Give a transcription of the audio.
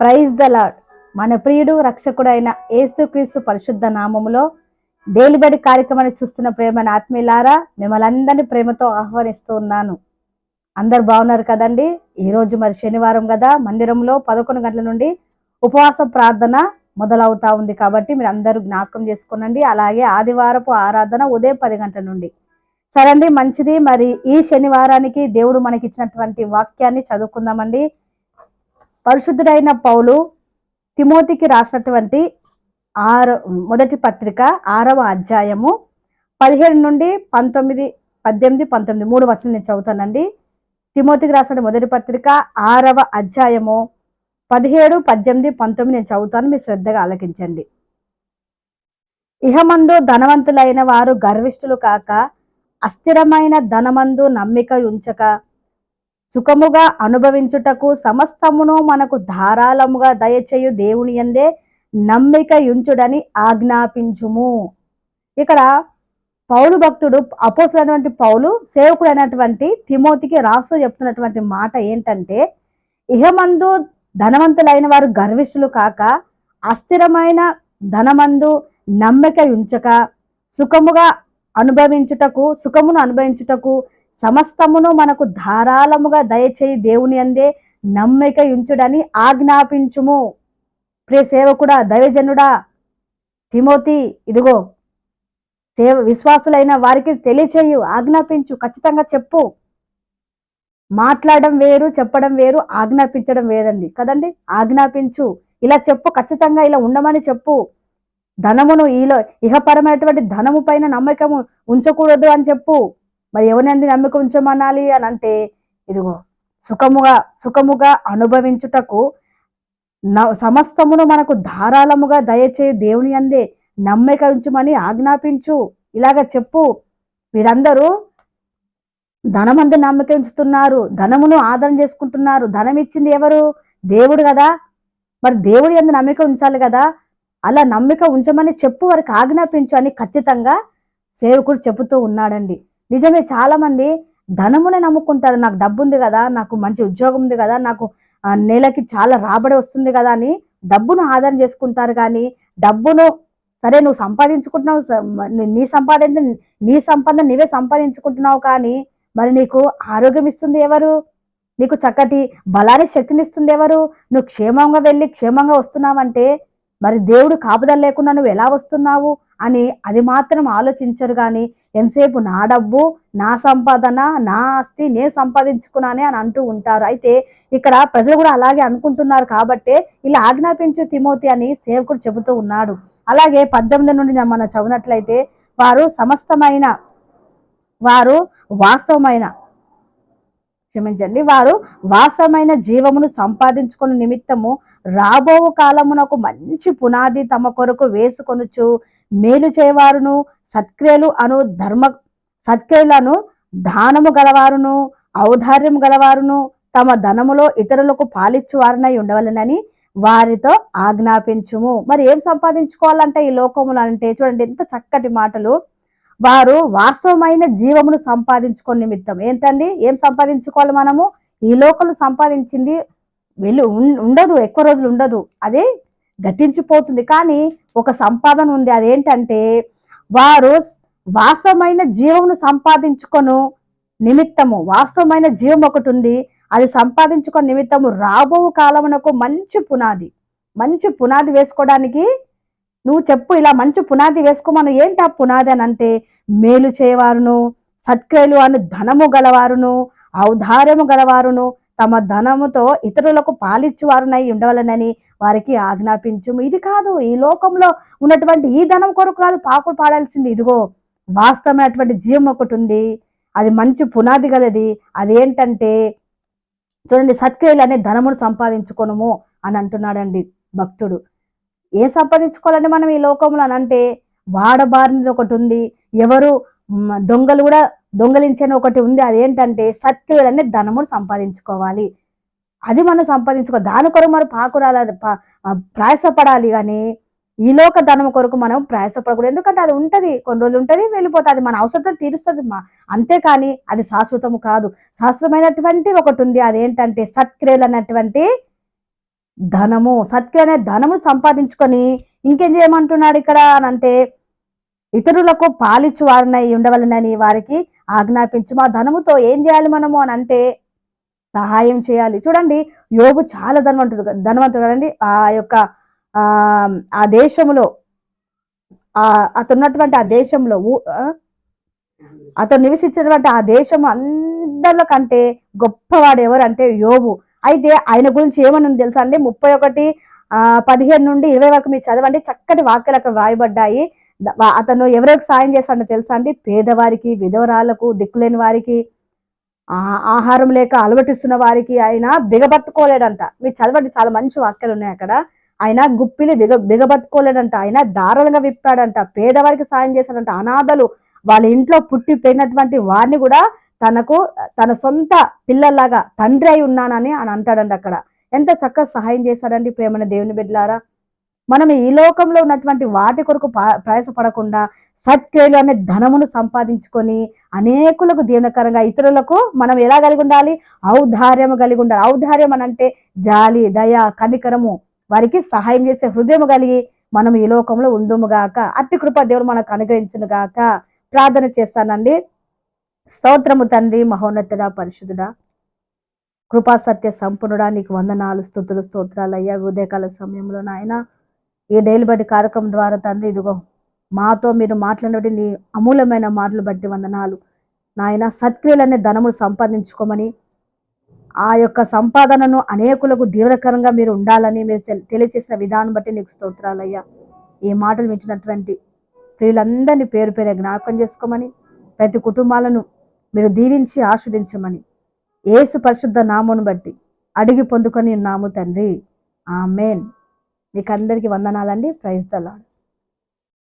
Praise the lord మన ప్రియుడు రక్షకుడైన యేసుక్రీస్తు పరిశుద్ధ నామములో డైలీ బడి కార్యక్రమాన్ని చూస్తున్న ప్రేమని ఆత్మీయులారా మిమ్మల్ని అందరినీ ప్రేమతో ఆహ్వానిస్తూ ఉన్నాను. అందరు బాగున్నారు కదండి? ఈరోజు మరి శనివారం కదా మందిరంలో పదకొండు గంటల నుండి ఉపవాస ప్రార్థన మొదలవుతా ఉంది కాబట్టి మీరు అందరూ జ్ఞాపకం చేసుకోనండి. అలాగే ఆదివారపు ఆరాధన ఉదయం పది గంటల నుండి. సరే అండి మంచిది. మరి ఈ శనివారానికి దేవుడు మనకి ఇచ్చినటువంటి వాక్యాన్ని చదువుకుందామండి. పరిశుద్ధుడైన పౌలు తిమోతికి రాసినటువంటి ఆరు మొదటి పత్రిక ఆరవ అధ్యాయము పదిహేడు నుండి పంతొమ్మిది పద్దెనిమిది పంతొమ్మిది మూడు వచనం నేను చదువుతానండి. తిమోతికి రాసిన మొదటి పత్రిక ఆరవ అధ్యాయము పదిహేడు పద్దెనిమిది పంతొమ్మిది నేను చదువుతాను మీరు శ్రద్ధగా ఆలకించండి. ఇహమందు ధనవంతులైన వారు గర్విష్ఠులు కాక అస్థిరమైన ధనమందు నమ్మిక ఉంచక సుఖముగా అనుభవించుటకు సమస్తమును మనకు ధారాళముగా దయచేయు దేవుని ఎందే నమ్మిక ఉంచుడని ఆజ్ఞాపించుము. ఇక్కడ పౌలు భక్తుడు అపోసులైనటువంటి పౌలు సేవకుడైనటువంటి తిమోతికి రాస్తూ చెప్తున్నటువంటి మాట ఏంటంటే ఇహమందు ధనవంతులైన వారు గర్విష్ఠులు కాక అస్థిరమైన ధనమందు నమ్మిక ఉంచక సుఖముగా అనుభవించుటకు సుఖమును అనుభవించుటకు సమస్తమును మనకు ధారాళముగా దయచేయి దేవుని అందే నమ్మిక ఉంచుడని ఆజ్ఞాపించుము. ప్రియ సేవకుడా దైవజనుడా తిమోతి ఇదిగో సేవ విశ్వాసులైన వారికి తెలియచేయు ఆజ్ఞాపించు ఖచ్చితంగా చెప్పు. మాట్లాడడం వేరు చెప్పడం వేరు ఆజ్ఞాపించడం వేరండి. కదండి? ఆజ్ఞాపించు. ఇలా చెప్పు ఖచ్చితంగా ఇలా ఉండమని చెప్పు. ధనమును ఈలో ఇహపరమైనటువంటి ధనము పైన నమ్మకము ఉంచకూడదు అని చెప్పు. మరి ఎవరినంది నమ్మకం ఉంచమనాలి అని అంటే ఇదిగో సుఖముగా సుఖముగా అనుభవించుటకు సమస్తమును మనకు ధారాళముగా దయచేయి దేవుని అందే నమ్మిక ఉంచమని ఆజ్ఞాపించు. ఇలాగ చెప్పు. వీరందరూ ధనమందు నమ్మిక ఉంచుతున్నారు ధనమును ఆదరణ చేసుకుంటున్నారు. ధనం ఇచ్చింది ఎవరు? దేవుడు కదా. మరి దేవుడి ఎందు నమ్మిక ఉంచాలి కదా. అలా నమ్మిక ఉంచమని చెప్పు వారికి ఆజ్ఞాపించు అని ఖచ్చితంగా సేవకుడు చెబుతూ ఉన్నాడండి. నిజమే చాలా మంది ధనమునే నమ్ముకుంటారు. నాకు డబ్బు ఉంది కదా నాకు మంచి ఉద్యోగం ఉంది కదా నాకు నెలకి చాలా రాబడి వస్తుంది కదా అని డబ్బును ఆధారం చేసుకుంటారు కానీ డబ్బును సరే నువ్వు సంపాదించుకుంటున్నావు నీ- సంపాదన నీ సంపద నీవే సంపాదించుకుంటున్నావు కానీ మరి నీకు ఆరోగ్యం ఇస్తుంది ఎవరు? నీకు చక్కటి బలాన్ని శక్తినిస్తుంది ఎవరు? నువ్వు క్షేమంగా వెళ్ళి క్షేమంగా వస్తున్నావంటే మరి దేవుడు కాపుదల లేకుండా నువ్వు ఎలా వస్తున్నావు అని అది మాత్రం ఆలోచించరు కానీ ఎంతసేపు నా డబ్బు నా సంపాదన నా ఆస్తి నేను సంపాదించుకున్నానే అని అంటూ ఉంటారు. అయితే ఇక్కడ ప్రజలు కూడా అలాగే అనుకుంటున్నారు కాబట్టే ఇలా ఆజ్ఞాపించు తిమోతి అని సేవకుడు చెబుతూ ఉన్నాడు. అలాగే పద్దెనిమిది నుండి మనం చదివినట్లయితే వారు సమస్తమైన వారు వాస్తవమైన క్షమించండి వారు వాస్తవమైన జీవమును సంపాదించుకున్న నిమిత్తము రాబో కాలమునకు మంచి పునాది తమ కొరకు వేసుకొనుచు మేలు చేయవారును సత్క్రియలు అను ధర్మ సత్క్రియలను దానము గలవారును ఔదార్యం గలవారును తమ ధనములో ఇతరులకు పాలిచ్చువారనై ఉండవలనని వారితో ఆజ్ఞాపించుము. మరి ఏం సంపాదించుకోవాలంటే ఈ లోకములు అంటే చూడండి ఎంత చక్కటి మాటలు. వారు వాస్తవమైన జీవమును సంపాదించుకునే నిమిత్తం ఏంటండి? ఏం సంపాదించుకోవాలి మనము? ఈ లోకలు సంపాదించింది వెళ్ళి ఉండదు ఎక్కువ రోజులు ఉండదు. అదే గతించిపోతుంది. కానీ ఒక సంపాదన ఉంది. అదేంటంటే వారు వాస్తవమైన జీవమును సంపాదించుకొను నిమిత్తము. వాస్తవమైన జీవం ఒకటి ఉంది. అది సంపాదించుకున్న నిమిత్తము రాబో కాలమునకు మంచి పునాది. మంచి పునాది వేసుకోవడానికి నువ్వు చెప్పు ఇలా మంచి పునాది వేసుకోమను. ఏంటి ఆ పునాది అని అంటే మేలు చేయవారును సత్క్రియలు అను ధనము గలవారును ఔదార్యము గలవారును తమ ధనముతో ఇతరులకు పాలిచ్చువారునై ఉండవలనని వారికి ఆజ్ఞాపించుము. ఇది కాదు ఈ లోకంలో ఉన్నటువంటి ఈ ధనం కొరకు కాదు పాకులు పాడాల్సింది. ఇదిగో వాస్తవమైనటువంటి జీవం ఒకటి ఉంది. అది మంచి పునాది గలది. అదేంటంటే చూడండి సత్క్రియలు అనే ధనమును సంపాదించుకోనము అని అంటున్నాడండి భక్తుడు. ఏం సంపాదించుకోవాలంటే మనం ఈ లోకంలో అని అంటే వాడబారినది ఒకటి ఉంది. ఎవరు దొంగలు కూడా దొంగలించని ఒకటి ఉంది. అదేంటంటే సత్క్రియలు అనే ధనమును సంపాదించుకోవాలి. అది మనం సంపాదించుకో దాని కొరకు మనం పాకురాల ప- ప్రయాసపడాలి కానీ ఈ లోక ధనం కొరకు మనం ప్రయాసపడకూడదు. ఎందుకంటే అది ఉంటది. కొన్ని రోజులు ఉంటది వెళ్ళిపోతుంది. మన అవసరం తీరుస్తుంది మా అంతేకాని అది శాశ్వతము కాదు. శాశ్వతమైనటువంటి ఒకటి ఉంది. అదేంటంటే సత్క్రియలు అన్నటువంటి ధనము. సత్క్రియ అనే ధనము సంపాదించుకొని ఇంకేం చేయమంటున్నాడు ఇక్కడ అని అంటే ఇతరులకు పాలిచ్చు వారినై ఉండవలనని వారికి ఆజ్ఞాపించు మా ధనముతో ఏం చేయాలి మనము అని అంటే సహాయం చేయాలి. చూడండి యోగు చాలా ధనవంతుడు ధనవంతుడు కదండి. ఆ యొక్క ఆ దేశంలో ఆ అతను ఉన్నటువంటి ఆ దేశంలో ఆ, అతను నివసించినటువంటి ఆ దేశం అందరిలో కంటే గొప్పవాడు ఎవరు అంటే యోబు. అయితే ఆయన గురించి ఏమని ఉంది తెలుసా అండి? ముప్పై ఒకటి ఆ పదిహేను నుండి ఇరవై వరకు మీరు చదవండి. చక్కటి వాక్యాలకు వ్రాయబడ్డాయి. అతను ఎవరికి సాయం చేస్తాడో తెలుసా అండి? పేదవారికి విధవరాలకు దిక్కులేని వారికి ఆహారం లేక అలవటిస్తున్న వారికి ఆయన బిగబట్టుకోలేడంట. మీరు చదవండి చాలా మంచి వాక్యాలు ఉన్నాయి అక్కడ. ఆయన గుప్పిలి బిగ బిగబట్టుకోలేడంట. ఆయన దారుణంగా విప్పాడంట. పేదవారికి సాయం చేశాడంట. అనాథలు వాళ్ళ ఇంట్లో పుట్టి పెరిగినటువంటి వారిని కూడా తనకు తన సొంత పిల్లల్లాగా తండ్రి అయి ఉన్నానని అని అంటాడండి అక్కడ. ఎంత చక్కగా సహాయం చేశాడండి ప్రేమన దేవుని బిడ్డలారా. మనం ఈ లోకంలో ఉన్నటువంటి వాటి కొరకు ప్రయాసపడకుండా సత్క్రియలు అనే ధనమును సంపాదించుకొని అనేకులకు దీవనకరంగా ఇతరులకు మనం ఎలా కలిగి ఉండాలి? ఔదార్యం కలిగి ఉండాలి. ఔదార్యం అని అంటే జాలి దయ కనికరము. వారికి సహాయం చేసే హృదయం కలిగి మనం ఈ లోకంలో ఉందుముగాక అట్టి కృప దేవుడు మనకు అనుగ్రహించును గాక. ప్రార్థన చేస్తానండి. స్తోత్రము తండ్రి మహోన్నతుడా పరిశుద్ధుడా. కృపా సత్య సంపన్నుడా నీకు వందనాలు స్థుతులు స్తోత్రాలు అయ్యా. ఉదయకాల సమయంలో నాయన ఈ డైలీ బట్టి కార్యక్రమం ద్వారా తండ్రి ఇదిగో మాతో మీరు మాట్లాడినటువంటి నీ అమూలమైన మాటలు బట్టి వందనాలు. నాయన సత్క్రియలనే ధనములు సంపాదించుకోమని ఆ యొక్క సంపాదనను అనేకులకు దీవనకరంగా మీరు ఉండాలని మీరు తెలియచేసిన విధానం బట్టి నీకు స్తోత్రాలయ్యా. ఈ మాటలు మించినటువంటి ప్రియులందరినీ పేరు పేరు జ్ఞాపకం చేసుకోమని ప్రతి కుటుంబాలను మీరు దీవించి ఆస్వాదించమని ఏసు పరిశుద్ధ నామను బట్టి అడిగి పొందుకొని నాము తండ్రి. ఆమెన్. మీకు అందరికీ వందనాలండి. ప్రైజ్ దలాడు